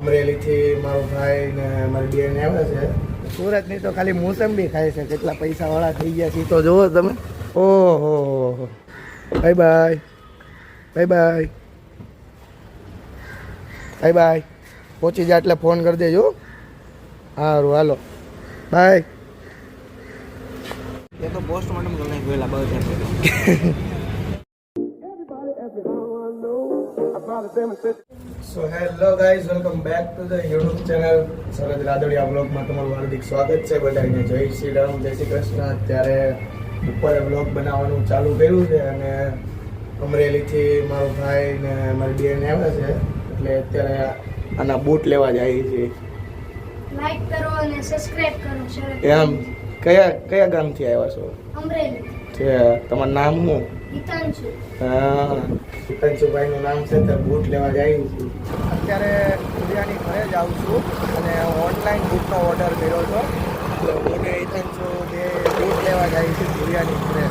અમરેલીથી મારો ભાઈ ને મારી બેન આવે છે. સુરતની તો ખાલી મોસંબી ખાય છે કેટલા પૈસા વાળા થઈ ગયા છે તો જુઓ તમે. ઓહો bye bye. Bye bye. Bye bye. પહોંચી જાય એટલે ફોન કરી દેજો. સારું હાલો. બાય. એ તો પોસ્ટમોર્ટમ કરી નાખ્યું એલા બસ so hello guys welcome back to the YouTube channel Sarad Radadiya બ્લોગમાં તમારું હાર્દિક સ્વાગત છે. બધાને જય શ્રી રામ જય શ્રી કૃષ્ણ. અત્યારે બપોરે બ્લોગ બનાવવાનું ચાલુ કર્યું છે અને અમરેલીથી મારો ભાઈ ને મારી બેન આવ્યા છે. એટલે અત્યારે આના બૂટ લેવા જાય છે. લાઈક કરો અને સબસ્ક્રાઇબ કરો શરદ એમ કયા કયા ગામથી આવ્યા છો? અમરેલી. છે તમારું નામ શું? હા હિતાંશુભાઈનું નામ છે તો બૂટ લેવા જાય છું. અત્યારે સૂર્યાની ઘરે જ આવું છું અને ઓનલાઈન બૂટનો ઓર્ડર કર્યો હતો. તો હિતાંશુ બે બૂટ લેવા જાય છે સૂર્યાની ઘરે.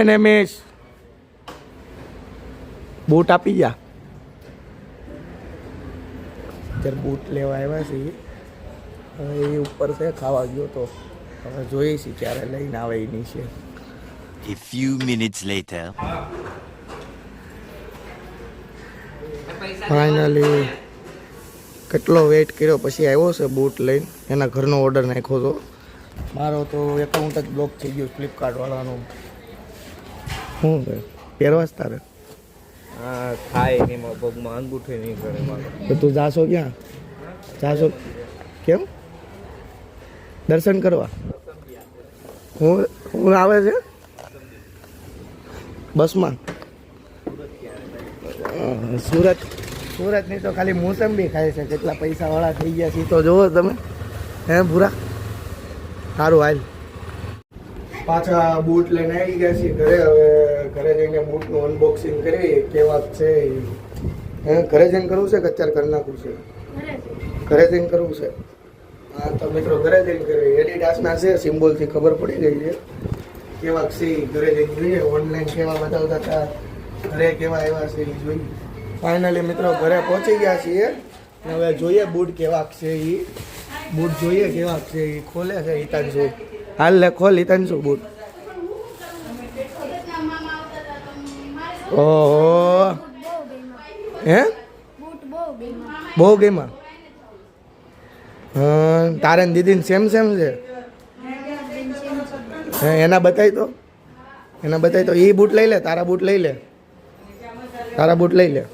અને મેશ બૂટ આપી જા. અત્યારે બૂટ લેવા આવ્યા છીએ હવે એ ઉપર છે ખાવા ગયો તો. હવે જોઈએ છીએ ક્યારે લઈને આવે એની છે A few minutes later. Finally કેટલો વેઇટ કર્યો પછી આવ્યો છે બૂટ લઈને. એના ઘરનો ઓર્ડર નાખ્યો હતો મારો તો એકાઉન્ટ જ બ્લોક થઈ ગયું ફ્લિપકાર્ટવાળાનો શું શું પહેરવા જ તારે હા થાય નહીં મારા પગમાં અંગૂઠે નહીં કરે મારો. તો તું જાશો ક્યાં? જાશો કેમ? દર્શન કરવા? હું હું આવે છે? બસમાં? સુરત. સુરતની તો ખાલી મોસંબી ખાય છે. કેટલા પૈસાવાળા થઈ ગયા છે તો જુઓ તમે. હે, ભૂરા? સારું, હાલ. પાછા બૂટ લઈને આવી ગયા છીએ ઘરે. હવે ઘરે જઈને બૂટનું અનબોક્સિંગ કરી કેવા છે. હે, ઘરે જઈને કરવું છે કે અત્યારે કરી નાખવું છે? ઘરે જઈને કરવું છે. હા, તો મિત્રો, ઘરે જઈને કરવી. એડિડાસના છે સિમ્બોલથી ખબર પડી ગઈ છે. કેવા છે ઘરે જઈને જોઈએ. ઓનલાઈન કેવા બતાવતા હતા. ઘરે કેવા એવા છે એ જોઈએ ફાઇનલી મિત્રો ઘરે પહોંચી ગયા છીએ. હવે જોઈએ બૂટ કેવા છે એ બૂટ જોઈએ કેવા છે એ ખોલે છે હિતાંશુ. હાલ લે, ખોલ હિતાંશુ બૂટ. ઓહો. હે? બહુ ગેમા તારે દીદીને સેમ સેમ છે? હે, એના બતાવી તો. એના બતાવી તો. એ બૂટ લઈ લે, તારા બૂટ લઈ લે. તારા બૂટ લઈ લે.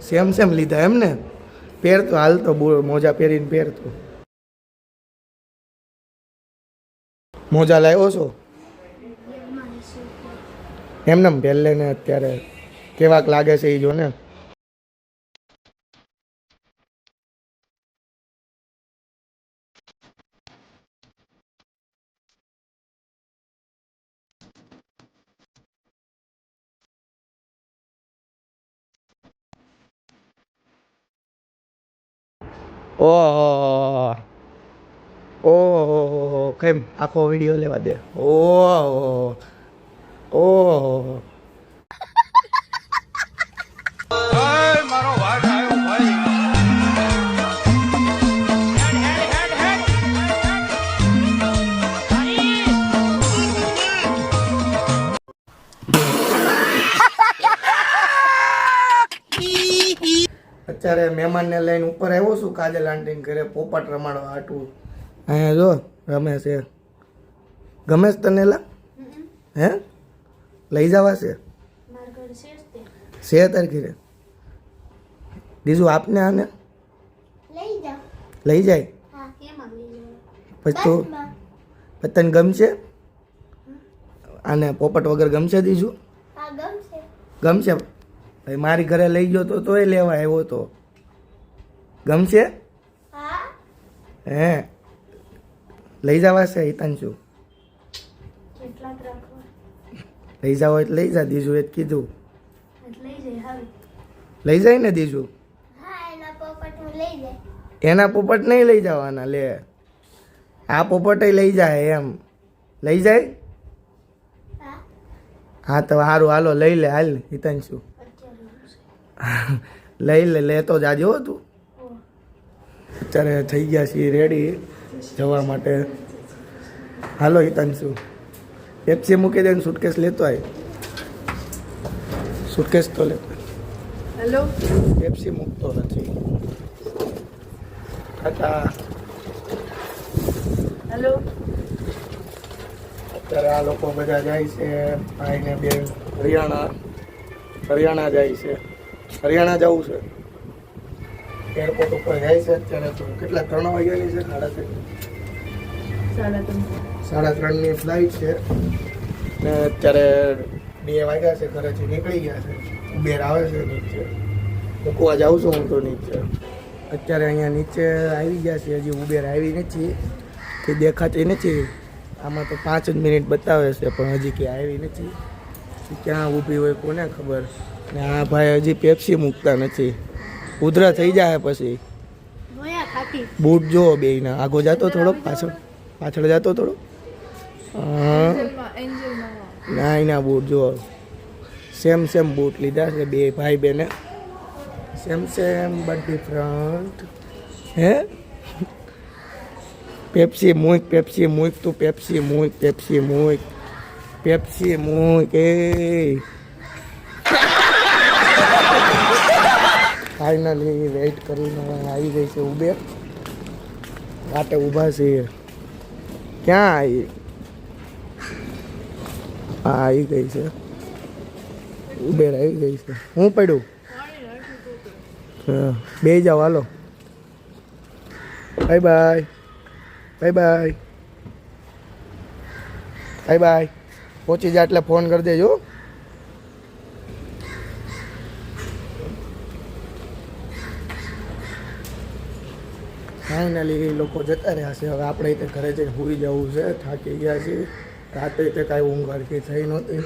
સેમ સેમ લીધા એમ ને? પહેરતો, હાલ તો બુ- મોજા પહેરીને પહેરતો. મોજા લાવ્યો છો? એમને પહેરલે ને અત્યારે. કેવાક લાગે છે એ જો ને. ઓહો ઓહો કેમ? આખો વીડિયો લેવા દે. ઓહો ઓહો મહેમાનને લઈને ઉપર આવ્યો છું કાજલ આંટીને ઘરે પોપટ રમાડવા હાટું. અહીંયા જો રમે છે. ગમે છે તને લા? હે? લઈ જવા છે? છે તાર ઘરે. બીજું આપને આને? લઈ જાય? પછી તું? પછી તને ગમશે? આને પોપટ વગર ગમશે દીજું ગમશે. ગમશે? ભાઈ મારી ઘરે લઈ ગયો તો તોય લેવા આવ્યો તો. ગમશે? હા. લઈ જવા છે હિતાંશુ. લઈ જાવ એટલે લઈ જા દીજુ એ કીધું. લઈ જાય ને દીજુ? એના પોપટ નહીં લઈ જવાના લે. આ પોપટ લઈ જાય એમ. લઈ જાય? હા. તો સારું હાલો લઈ લે હાલ હિતાંશુ. લઈ લે લેતો જાજો તું. અત્યારે થઈ ગયા છીએ રેડી જવા માટે. હાલો હિતાંશુ. પેપ્સી મૂકી દે સુટકેસ લેતો આય. સુટકેસ તો લેતો હેલો પેપ્સી મૂકતો નથી. ટાટા હેલો અત્યારે આ લોકો બધા જાય છે ભાઈને બે હરિયાણા હરિયાણા જાય છે. હરિયાણા જવું છે. એરપોર્ટ ઉપર જાય છે અત્યારે તો કેટલા ત્રણ વાગ્યાની છે? સાડા ત્રણ. સાડા ત્રણ. સાડા ત્રણની ફ્લાઇટ છે. ને અત્યારે બે વાગ્યા છે ઘરેથી નીકળી ગયા છે. ઉબેર આવે છે નીચે. મૂકવા જાઉં છું હું તો નીચે. અત્યારે અહીંયા નીચે આવી ગયા છે હજી ઉબેર આવી નથી. કે દેખાતી નથી. આમાં તો પાંચ જ મિનિટ બતાવે છે પણ હજી કે આવી નથી. ક્યાં ઊભી હોય કોને ખબર? ને આ ભાઈ હજી પેપ્સી મૂકતા નથી. ઉધરા થઈ જાય પછી. મોયા ખાતી. બૂટ જો બેયના. આગો જાતો થોડો પાછળ પાછળ જાતો થોડો હા. ના એના બૂટ જો સેમ સેમ બૂટ લીધા છે બે ભાઈ બેને. સેમ સેમ બટ ડિફરન્ટ હે? પેપ્સી મૂક પેપ્સી મૂક તું પેપ્સી મૂક પેપ્સી મૂક. પેપ્સી મૂક એ. ફાઇનલી વેઇટ કરીને આવી ગઈ છે ઉબેર માટે ઊભા છીએ. ક્યાં આવી હા આવી ગઈ છે. ઉબેર આવી ગઈ છે. હું પડ્યું? હા બે જાઓ, હાલો. Bye bye bye bye bye bye પહોંચી જાય એટલે ફોન કરી દેજો. ફાઇનલી લોકો જતા રહ્યા છે. હવે આપણે તે ઘરે જઈને સૂઈ જવું છે. થાકી ગયા છીએ. રાતે તે કાંઈ ઊંઘ હરકી થઈ નહોતી.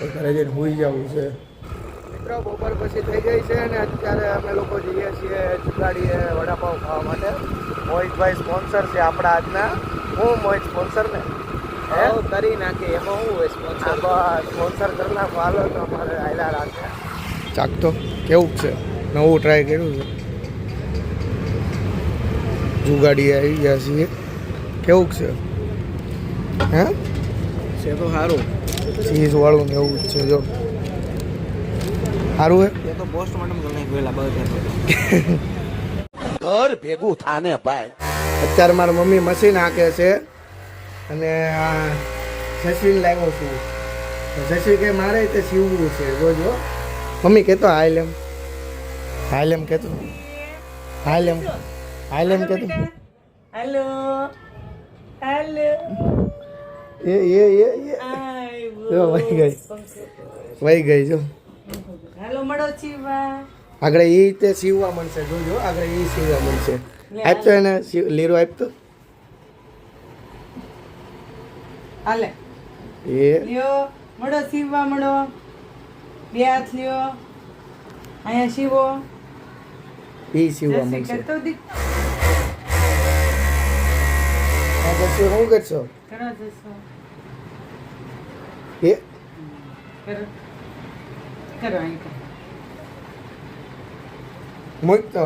તો ઘરે જઈને સૂઈ જવું છે. મિત્રો બપોર પછી થઈ ગઈ છે અને અત્યારે અમે લોકો જઈએ છીએ જુગાડીએ વડાપાઉં ખાવા માટે. મોહિતભાઈ સ્પોન્સર છે આપણા આજના. હું મોહિત સ્પોન્સર ને? હે કરી નાખે. એમાં શું હોય સ્પોન્સર બસ. સ્પોન્સર કરી નાખો. હાલો તો અમારે આયલા રાખે. ચાકતો કેવું છે? નવું ટ્રાય કર્યું છે. જુગાડી આવી ગયા છીએ. કેવું છે? હે? છે તો સારું ચીઝ વાળું ને એવું જ છે જો. સારું હે? એ તો પોસ્ટમોર્ટમ ઘર ભેગું થાને બધા અત્યારે મારા મમ્મી મશીન હાંકે છે અને આ જસ્વીન લાવ્યો છું. જસ્વી કે મારે તે સીવવું છે જોજો મમ્મી કહેતો હાઈલેમ હાઈલેમ કહેતો હાઈલેમ હાઈલેમ કહેતો? હેલો હેલો એ એ એ વહી ગઈ. વહી ગઈ જો. હેલો મળો ચીવા આગળ એ રીતે સીવવા મળશે. જોજો આગળ એ સીવવા મળશે. આપતો એને લીરો આપતો? હાલે. એ. લ્યો મળો સીવવા મળો. બે હાથ લ્યો. અહીંયા સીવો એ સીવવા મળશે. પછી શું કરશો એ. મૂક તો.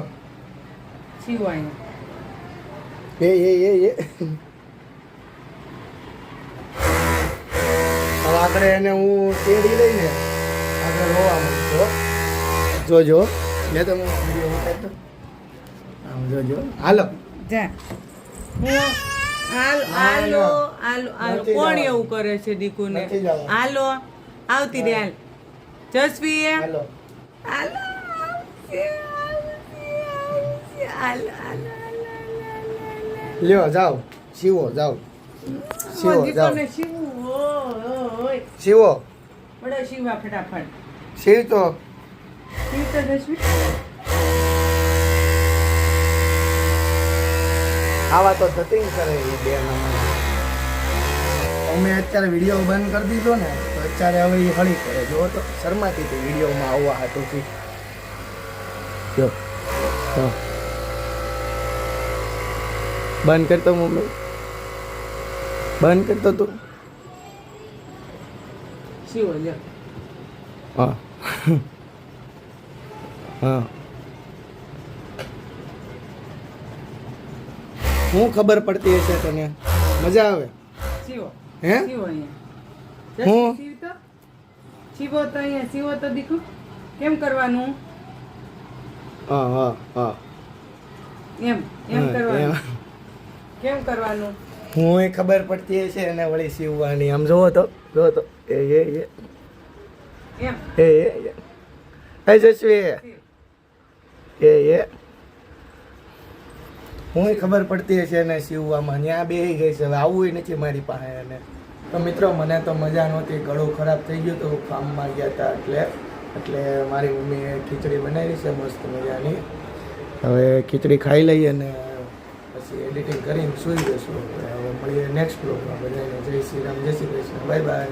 એ એ એ એ. હવે આગળ એને હું તેડી લઈને આપણે રોવા માંગતો. જોજો લે તમે વીડિયો ઉતારતો આમ જોજો હાલો. જા. હાલ હાલો હાલો હાલો. કોણ એવું કરે છે દીકુને? આલો આવતી રે હાલ. જસવી લ્યો જાઓ. શિવો જાઓ. શિવો જાઓ. શિવો? શીવો ફટાફટ. શિવ તો શિવ તો જસવી. આવા તો થતી કરે એ બે અમે અત્યારે વીડિયો બંધ કરી દીધો ને તો અત્યારે હવે એ હળી કરે જો તો શરમાતી હતી વિડીયોમાં આવવા હતું જો જો. બંધ કરતો મમ્મી. બંધ કરતો તું. શું હા. હા. શું ખબર પડતી હશે તને? મજા આવે? હે? હું? શિવો તો? અહીંયા સીવો તો દીકુ કેમ કરવાનું? હા હા હા. એમ એમ કરવાનું. કેમ કરવાનું? હું એ ખબર પડતી હશે અને વળી સીવવાની આમ જોવો તો જોવો તો. એ એ એ. એમ. એ એ એ. એ જસવી એ એ. હું ખબર પડતી હશે ને સીવવામાં ત્યાં બેસી ગઈ છે. હવે આવવું નથી મારી પાસે અને તો મિત્રો, મને તો મજા નહોતી. ગળું ખરાબ થઈ ગયું તો ફાર્મમાં ગયા હતા એટલે એટલે મારી મમ્મીએ ખીચડી બનાવી છે, મસ્ત મજાની. હવે ખીચડી ખાઈ લઈએ અને પછી એડિટિંગ કરીને સૂઈ જશું. હવે મળીએ નેક્સ્ટ બ્લોગમાં બધાને જય શ્રી રામ, જય શ્રી કૃષ્ણ. Bye bye.